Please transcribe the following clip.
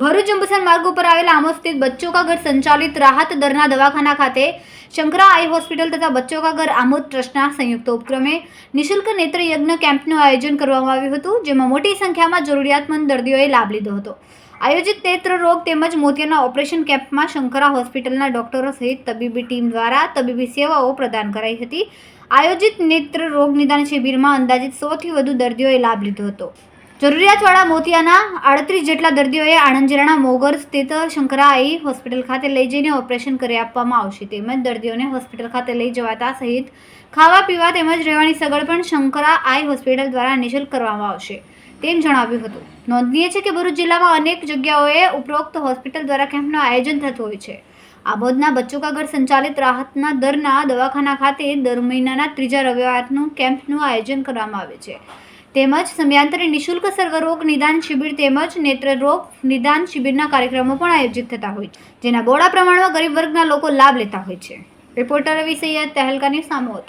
ભરૂચ જંબુસર માર્ગ ઉપર આવેલા આમો સ્થિત બચ્ચો કા ઘર સંચાલિત રાહત દરના દવાખાના ખાતે શંકરા આઈ હોસ્પિટલ તથા બચ્ચો કા ઘર આમોદ ટ્રસ્ટના સંયુક્ત ઉપક્રમે નિશુલ્ક નેત્ર યજ્ઞ કેમ્પનું આયોજન કરવામાં આવ્યું હતું, જેમાં મોટી સંખ્યામાં જરૂરિયાતમંદ દર્દીઓએ લાભ લીધો હતો. આયોજિત નેત્ર રોગ તેમજ મોતિયાના ઓપરેશન કેમ્પમાં શંકરા હોસ્પિટલના ડોક્ટરો સહિત તબીબી ટીમ દ્વારા તબીબી સેવાઓ પ્રદાન કરાઈ હતી. આયોજિત નેત્ર રોગ નિદાન શિબિરમાં અંદાજિત સોથી વધુ દર્દીઓએ લાભ લીધો હતો. જરૂરિયાતવાળા મોતિયાના આડત્રીસ જેટલા દર્દીઓએ આણંદ જિલ્લાના મોગર સ્થિત શંકરા આઈ હોસ્પિટલ ખાતે લઈ જઈને ઓપરેશન કરી આપવામાં આવશે. તેમજ દર્દીઓને હોસ્પિટલ ખાતે લઈ જવાતા સહિત ખાવા પીવા તેમજ રહેવાની સગવડ પણ શંકરા આઈ હોસ્પિટલ દ્વારા નિઃશુલ્ક કરવામાં આવશે. તેમ જણાવ્યું હતું. નોંધનીય છે કે ભરૂચ જિલ્લામાં અનેક જગ્યાઓએ ઉપરોક્ત હોસ્પિટલ દ્વારા કેમ્પનું આયોજન થતું હોય છે. આબોદના બચ્ચો કા ઘર સંચાલિત રાહતના દરના દવાખાના ખાતે દર મહિનાના ત્રીજા રવિવારનું કેમ્પનું આયોજન કરવામાં આવે છે. તેમજ સમયાંતરે નિઃશુલ્ક સર્વરોગ નિદાન શિબિર તેમજ નેત્રરોગ નિદાન શિબિરના કાર્યક્રમો પણ આયોજિત થતા હોય છે. જેના બહોળા પ્રમાણમાં ગરીબ વર્ગના લોકો લાભ લેતા હોય છે. રિપોર્ટર રવિ સૈયદ તહેલકાની સામોદ.